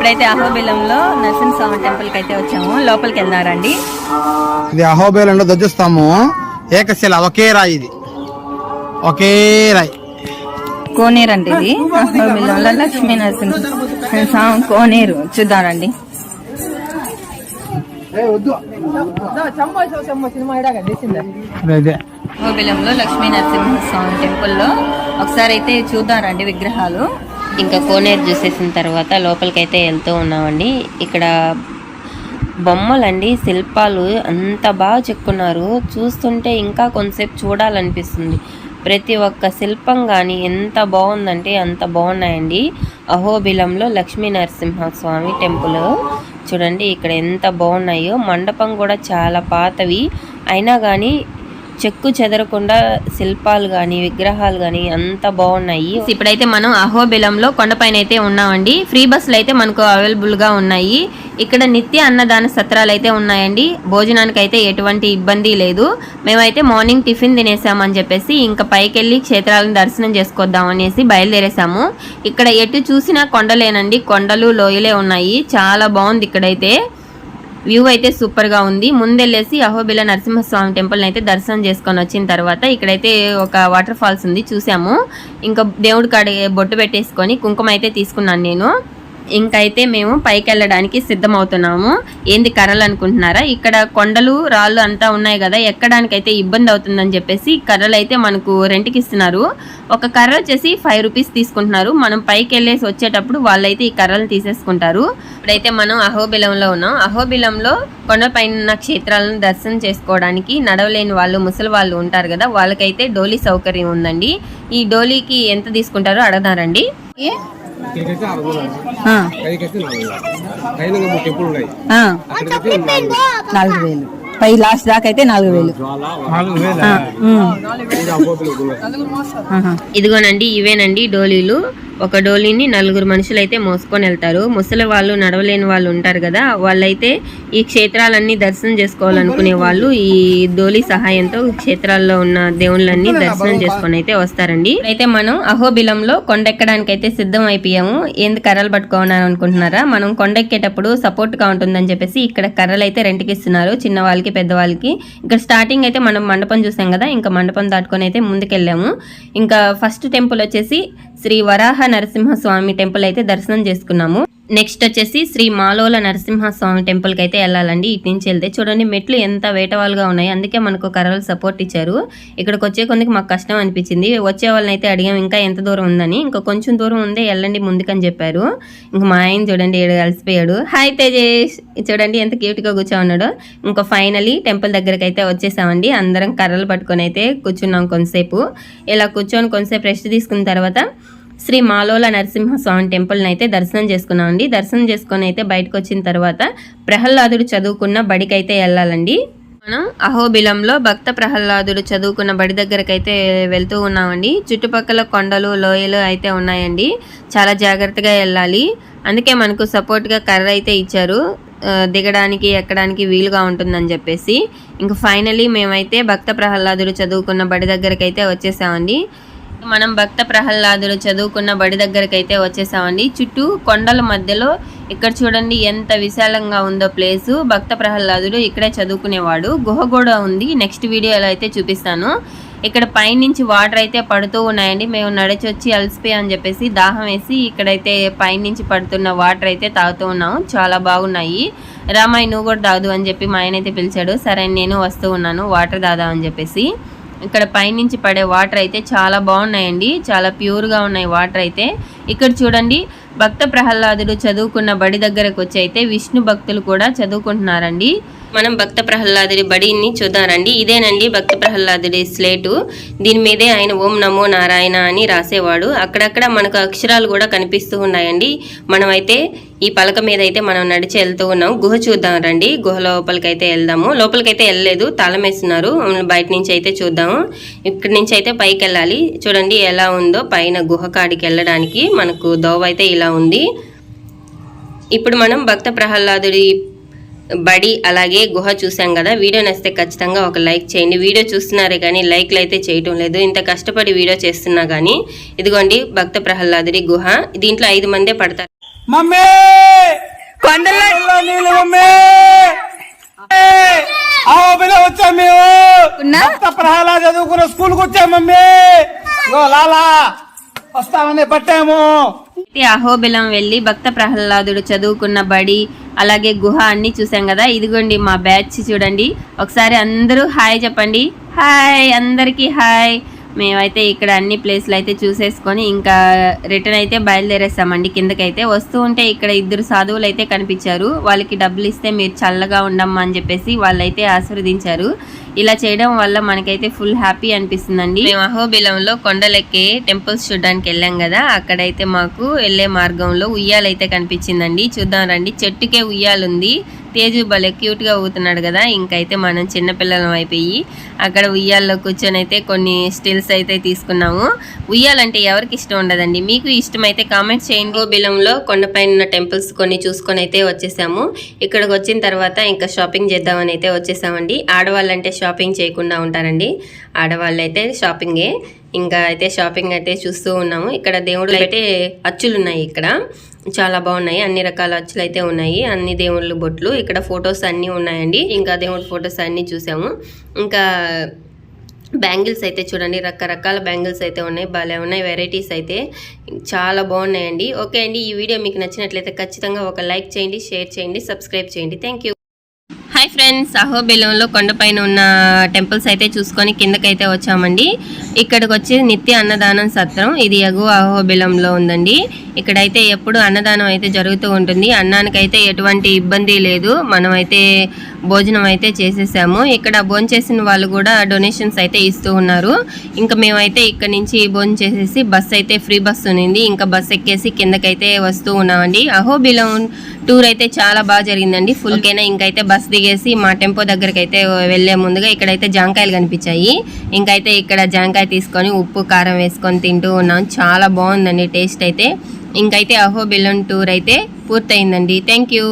ఇప్పుడైతే అహోబిలంలో నరసింహస్వామి టెంపుల్కి అయితే వచ్చాము. లోపలికి వెళ్దారండి ఇది అహోబేలంలో ధ్వజస్తంభం. ఏకశిల ఒకే రాయి ఇది. ఒకే రాయి. కోనేరు అంటే ఇది. అహోబిలంలో లక్ష్మీ నరసింహ స్వామి కోనేరు చూద్దారండి ఇదే అహోబిలంలో లక్ష్మీ నరసింహ స్వామి టెంపుల్లో ఒకసారి అయితే చూద్దారండి విగ్రహాలు. ఇంకా కోనేరు చూసేసిన తర్వాత లోపలికైతే వెళ్తూ ఉన్నామండి. ఇక్కడ బొమ్మలండి శిల్పాలు అంత బాగా చెక్కున్నారు. చూస్తుంటే ఇంకా కొంతసేపు చూడాలనిపిస్తుంది. ప్రతి ఒక్క శిల్పం కానీ ఎంత బాగుందంటే అంత బాగున్నాయండి. అహోబిలంలో లక్ష్మీ నరసింహస్వామి టెంపుల్. చూడండి ఇక్కడ ఎంత బాగున్నాయో. మండపం కూడా చాలా పాతవి. అయినా కానీ చెక్కు చెదరకుండా శిల్పాలు కానీ విగ్రహాలు కానీ అంత బాగున్నాయి. ఇప్పుడైతే మనం అహోబిలంలో కొండపైన అయితే ఉన్నామండి. ఫ్రీ బస్సులు అయితే మనకు అవైలబుల్గా ఉన్నాయి. ఇక్కడ నిత్య అన్నదాన సత్రాలు అయితే ఉన్నాయండి. భోజనానికి అయితే ఎటువంటి ఇబ్బంది లేదు. మేమైతే మార్నింగ్ టిఫిన్ తినేసామని చెప్పేసి ఇంకా పైకి వెళ్ళి క్షేత్రాలను దర్శనం చేసుకొద్దాం అనేసి బయలుదేరేసాము. ఇక్కడ ఎటు చూసినా కొండలేనండి. కొండలు లోయలే ఉన్నాయి. చాలా బాగుంది ఇక్కడైతే. వ్యూ అయితే సూపర్గా ఉంది. ముందెళ్ళేసి అహోబిల నరసింహస్వామి టెంపుల్ అయితే దర్శనం చేసుకొని వచ్చిన తర్వాత ఇక్కడైతే ఒక వాటర్ ఫాల్స్ ఉంది చూసాము. ఇంకా దేవుడి కాడ బొట్టు పెట్టేసుకొని కుంకుమ అయితే తీసుకున్నాను నేను. ఇంకైతే మేము పైకి వెళ్ళడానికి సిద్ధమవుతున్నాము. ఏంది కర్రలు అనుకుంటున్నారా? ఇక్కడ కొండలు రాళ్ళు అంతా ఉన్నాయి కదా ఎక్కడానికి అయితే ఇబ్బంది అవుతుందని చెప్పేసి కర్రలు అయితే మనకు రెంట్కి ఇస్తున్నారు ఒక కర్ర వచ్చేసి ఫైవ్ రూపీస్ తీసుకుంటున్నారు. మనం పైకి వెళ్ళేసి వచ్చేటప్పుడు వాళ్ళైతే ఈ కర్రలు తీసేసుకుంటారు. ఇప్పుడైతే మనం అహోబిలంలో ఉన్నాం. అహోబిలంలో కొండపైన క్షేత్రాలను దర్శనం చేసుకోవడానికి నడవలేని వాళ్ళు ముసలి వాళ్ళు ఉంటారు కదా వాళ్ళకైతే డోలీ సౌకర్యం ఉందండి. ఈ డోలీకి ఎంత తీసుకుంటారో అడగదారండి ఇక్కడికైతే ఆరు వందలు పైకైతే నాలుగు పైన ఉన్నాయి. నాలుగు నాలుగు వేలు. పై లాస్ట్ దాకా అయితే నాలుగు వేలు. ఇదిగోనండి ఇవేనండి డోలీలు. ఒక డోలీని నలుగురు మనుషులు అయితే మోసుకొని వెళ్తారు. ముసలి వాళ్ళు నడవలేని వాళ్ళు ఉంటారు కదా వాళ్ళైతే ఈ క్షేత్రాలన్నీ దర్శనం చేసుకోవాలనుకునే వాళ్ళు ఈ డోలీ సహాయంతో క్షేత్రాల్లో ఉన్న దేవుళ్ళన్నీ దర్శనం చేసుకొని అయితే వస్తారండి. అయితే మనం అహోబిలంలో కొండెక్కడానికి అయితే సిద్ధం అయిపోయాము. ఏంది కర్రలు పట్టుకోవాలని అనుకుంటున్నారా మనం కొండెక్కేటప్పుడు సపోర్ట్గా ఉంటుందని చెప్పేసి ఇక్కడ కర్రలు అయితే రెంట్కి ఇస్తున్నారు. చిన్న వాళ్ళకి పెద్దవాళ్ళకి. ఇక్కడ స్టార్టింగ్ అయితే మనం మండపం చూసాం కదా ఇంకా మండపం దాటుకొని అయితే ముందుకెళ్ళాము. ఇంకా ఫస్ట్ టెంపుల్ వచ్చేసి శ్రీ వరాహ నరసింహస్వామి టెంపుల్ అయితే దర్శనం చేసుకున్నాము. నెక్స్ట్ వచ్చేసి శ్రీ మాలోల నరసింహస్వామి టెంపుల్కి అయితే వెళ్ళాలండి. ఇటు నుంచి వెళ్తే చూడండి మెట్లు ఎంత వేటవాలుగా ఉన్నాయి. అందుకే మనకు కర్రలు సపోర్ట్ ఇచ్చారు. ఇక్కడికి వచ్చే కొందికి మాకు కష్టం అనిపించింది. వచ్చే వాళ్ళని అయితే అడిగాం ఇంకా ఎంత దూరం ఉందని? ఇంకా కొంచెం దూరం ఉందే వెళ్ళండి ముందుకని చెప్పారు. ఇంకా మా ఆయన చూడండి కలిసిపోయాడు హాయ్ తేజేష్. చూడండి ఎంత క్యూట్గా కూర్చో ఉన్నాడో. ఇంకా ఫైనలీ టెంపుల్ దగ్గరికి అయితే వచ్చేసామండి. అందరం కర్రలు పట్టుకొని అయితే కూర్చున్నాం కొంతసేపు. ఇలా కూర్చొని కొంతసేపు రెస్ట్ తీసుకున్న తర్వాత శ్రీ మాలోల నరసింహస్వామి టెంపుల్ని అయితే దర్శనం చేసుకున్నామండి. దర్శనం చేసుకొని అయితే బయటకు వచ్చిన తర్వాత ప్రహ్లాదుడు చదువుకున్న బడికి అయితే వెళ్ళాలండి. మనం అహోబిలంలో భక్త ప్రహ్లాదుడు చదువుకున్న బడి దగ్గరకు అయితే వెళ్తూ ఉన్నామండి. చుట్టుపక్కల కొండలు లోయలు అయితే ఉన్నాయండి. చాలా జాగ్రత్తగా వెళ్ళాలి. అందుకే మనకు సపోర్ట్గా కర్ర అయితే ఇచ్చారు. దిగడానికి ఎక్కడానికి వీలుగా ఉంటుందని చెప్పేసి. ఇంక ఫైనలీ మేమైతే భక్త ప్రహ్లాదుడు చదువుకున్న బడి దగ్గరకు అయితే వచ్చేసామండి. మనం భక్త ప్రహ్లాదుడు చదువుకున్న బడి దగ్గరికి అయితే వచ్చేసామండి. చుట్టూ కొండల మధ్యలో ఇక్కడ చూడండి ఎంత విశాలంగా ఉందో ప్లేసు. భక్త ప్రహ్లాదుడు ఇక్కడే చదువుకునేవాడు. గుహ కూడా ఉంది. నెక్స్ట్ వీడియోలో అయితే చూపిస్తాను. ఇక్కడ పైనుంచి వాటర్ అయితే పడుతూ ఉన్నాయండి. మేము నడిచి వచ్చి అలసిపోయి అని చెప్పేసి దాహం వేసి ఇక్కడైతే పైనుంచి పడుతున్న వాటర్ అయితే తాగుతూ ఉన్నాము. చాలా బాగున్నాయి. రామాయి నువ్వు కూడా తాగుదు అని చెప్పి మా ఆయన అయితే పిలిచాడు. సరే నేను వస్తూ ఉన్నాను. వాటర్ తాదామని చెప్పేసి. ఇక్కడ పైనుంచి పడే వాటర్ అయితే చాలా బాగున్నాయండి. చాలా ప్యూర్గా ఉన్నాయి వాటర్ అయితే. ఇక్కడ చూడండి భక్త ప్రహ్లాదుడు చదువుకున్న బడి దగ్గరకు వచ్చి అయితే విష్ణు భక్తులు కూడా చదువుకుంటున్నారండి. మనం భక్త ప్రహ్లాదుడి బడిని చూద్దారండి ఇదేనండి భక్త ప్రహ్లాదుడి స్లేటు. దీని మీదే ఆయన ఓం నమో నారాయణ అని రాసేవాడు. అక్కడక్కడ మనకు అక్షరాలు కూడా కనిపిస్తూ ఉన్నాయండి. మనమైతే ఈ పలక మీద అయితే మనం నడిచి వెళ్తూ ఉన్నాం. గుహ చూద్దాం రండి. గుహ లోపలికైతే వెళ్దాము. లోపలికైతే వెళ్ళలేదు. తాళం వేస్తున్నారు. బయట నుంచి అయితే చూద్దాము. ఇక్కడి నుంచి అయితే పైకి వెళ్ళాలి. చూడండి ఎలా ఉందో పైన గుహ కాడికి వెళ్ళడానికి మనకు దోవ అయితే ఇలా ఉంది. ఇప్పుడు మనం భక్త ప్రహ్లాదుడి బడి అలాగే గుహ చూసాం కదా. వీడియో నచ్చితే ఖచ్చితంగా ఒక లైక్ చేయండి. వీడియో చూస్తున్నారే కానీ లైక్లు అయితే చేయటం లేదు. ఇంత కష్టపడి వీడియో చేస్తున్నా కానీ ఇదిగోండి భక్త ప్రహ్లాదుడి గుహ. దీంట్లో ఐదు మందే పడతారు. మమ్మీ! కొండల్లో నీళ్ళు మమ్మీ! వచ్చాం మేము. చదువుకున్న స్కూల్కు వచ్చాం మమ్మీ. లాలా వస్తామని పట్టాము. అహోబిలం వెళ్ళి భక్త ప్రహ్లాదుడు చదువుకున్న బడి అలాగే గుహ అన్ని చూసాం కదా. ఇదిగోండి మా బ్యాచ్ చూడండి. ఒకసారి అందరూ హాయ్ చెప్పండి. హాయ్ అందరికీ హాయ్. మేమైతే ఇక్కడ అన్ని ప్లేస్లు అయితే చూసేసుకొని ఇంకా రిటర్న్ అయితే బయలుదేరేస్తామండి. కిందకైతే వస్తూ ఉంటే ఇక్కడ ఇద్దరు సాధువులు అయితే కనిపించారు. వాళ్ళకి డబ్బులు ఇస్తే మీరు చల్లగా ఉండమ్మా అని చెప్పేసి వాళ్ళైతే ఆశీర్వదించారు. ఇలా చేయడం వల్ల మనకైతే ఫుల్ హ్యాపీ అనిపిస్తుందండి. మేము అహోబిలంలో కొండలెక్కి టెంపుల్స్ చూడడానికి వెళ్ళాం కదా అక్కడైతే మాకు వెళ్ళే మార్గంలో ఉయ్యాలైతే కనిపించిందండి. చూద్దాం రండి చెట్టుకే ఉయ్యాలుంది. తేజు భలే క్యూట్గా ఊగుతున్నాడు కదా ఇంకైతే మనం చిన్నపిల్లలం అయిపోయి అక్కడ ఉయ్యాల్లో కూర్చొని అయితే కొన్ని స్టిల్స్ అయితే తీసుకున్నాము. ఉయ్యాలంటే ఎవరికి ఇష్టం ఉండదండి? మీకు ఇష్టమైతే కామెంట్ చేయండి. గోబిలంలో కొండపైన ఉన్న టెంపుల్స్ కొన్ని చూసుకొని అయితే వచ్చేసాము. ఇక్కడికి వచ్చిన తర్వాత ఇంకా షాపింగ్ చేద్దామని అయితే వచ్చేసామండి. ఆడవాళ్ళంటే షాపింగ్ చేయకుండా ఉంటారండి. ఆడవాళ్ళు అయితే షాపింగే. ఇంకా అయితే షాపింగ్ అయితే చూస్తూ ఉన్నాము. ఇక్కడ దేవుడు అయితే అచ్చులు ఉన్నాయి ఇక్కడ. చాలా బాగున్నాయి. అన్ని రకాల అచ్చులు అయితే ఉన్నాయి. అన్ని దేవుళ్ళు బొట్లు. ఇక్కడ ఫొటోస్ అన్నీ ఉన్నాయండి. ఇంకా దేవుడి ఫొటోస్ అన్నీ చూసాము. ఇంకా బ్యాంగిల్స్ అయితే చూడండి. రకరకాల బ్యాంగిల్స్ అయితే ఉన్నాయి. భలే ఉన్నాయి. వెరైటీస్ అయితే చాలా బాగున్నాయండి. ఓకే అండి. ఈ వీడియో మీకు నచ్చినట్లయితే ఖచ్చితంగా ఒక లైక్ చేయండి షేర్ చేయండి సబ్స్క్రైబ్ చేయండి. థ్యాంక్ యూ ఫ్రెండ్స్ అహోబిలంలో కొండపైన ఉన్న టెంపుల్స్ అయితే చూసుకొని కిందకైతే వచ్చామండి. ఇక్కడికి వచ్చి నిత్య అన్నదానం సత్రం. ఇది ఎగువ అహోబిలంలో ఉందండి. ఇక్కడైతే ఎప్పుడు అన్నదానం అయితే జరుగుతూ ఉంటుంది. అన్నానికైతే ఎటువంటి ఇబ్బంది లేదు. మనం అయితే భోజనం అయితే చేసేసాము. ఇక్కడ భోంచేసిన వాళ్ళు కూడా డొనేషన్స్ అయితే ఇస్తూ ఉన్నారు. ఇంకా మేమైతే ఇక్కడ నుంచి భోజనం చేసేసి బస్ అయితే ఫ్రీ బస్ ఉన్నింది. ఇంకా బస్ ఎక్కేసి కిందకైతే వస్తూ ఉన్నామండి. అహోబిలం టూర్ అయితే చాలా బాగా జరిగిందండి. ఫుల్ కైనా ఇంకైతే బస్ దిగేసి మా టెంపో దగ్గరికి అయితే వెళ్ళే ముందుగా ఇక్కడైతే జాంకాయలు కనిపించాయి. ఇంకైతే ఇక్కడ జాంకాయ తీసుకొని ఉప్పు కారం వేసుకొని తింటూ ఉన్నాం. చాలా బాగుందండి టేస్ట్ అయితే. ఇంకైతే అహోబిలం టూర్ అయితే పూర్తయిందండి. Thank you.